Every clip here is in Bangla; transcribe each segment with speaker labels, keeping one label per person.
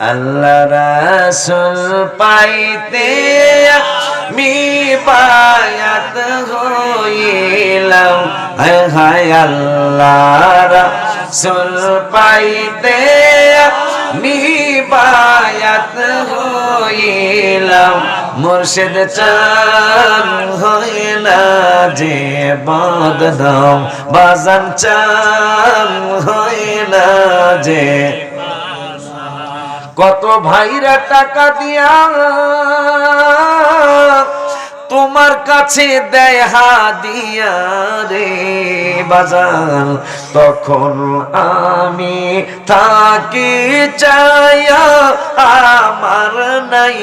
Speaker 1: আল্লাহ রাসুল পাইতে আমি বায়াত হইলাম। হায় হায়, আল্লাহ রাসুল পাইতে আমি বায়াত হইলাম। মুর্শিদ চান হইলা যে বদনাম। বাজান চান হইলা যে কত ভাইরা টাকা দিয়া তোমার কাছে দেয় হাদিয়া রে বাজার তখন আমি থাকি চাইয়া নাই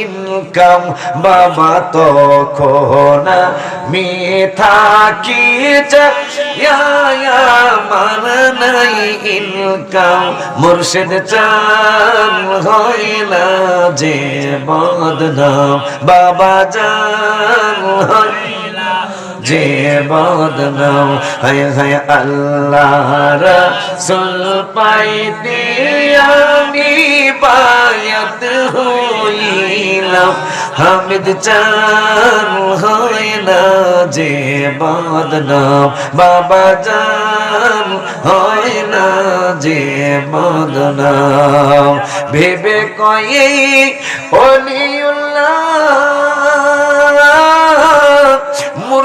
Speaker 1: ইনকাম, বাবা তখন আমি থাকি আমার নাই ইনকাম। মুর্শিদ চান হইলা যে বদনাম বাবা জান যে বদনাম হায় হায় আল্লাহ রাসূল পাইতে আমি বায়াত হইলাম হামিদ চান হয় না যে বদনাম বাবা জান হয় না যে বদনাম ভেবে কয়ে অলিউল্লাহ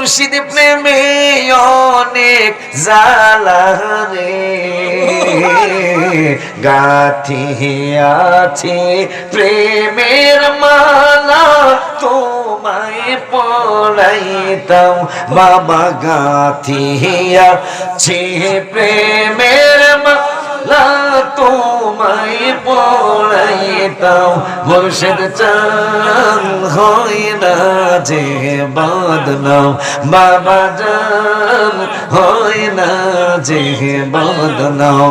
Speaker 1: মুর্শিদ প্রেমে অনেক জালা রে গাথিয়াছে প্রেমের মালা, তোমায় পড়াইতাম বাবা গাথিয়া ছে প্রেমের মালা, তোমায় পড়াইতাম মুর্শিদ চান হয় যে বদনাম বাবা জান হয় না যে বদনাম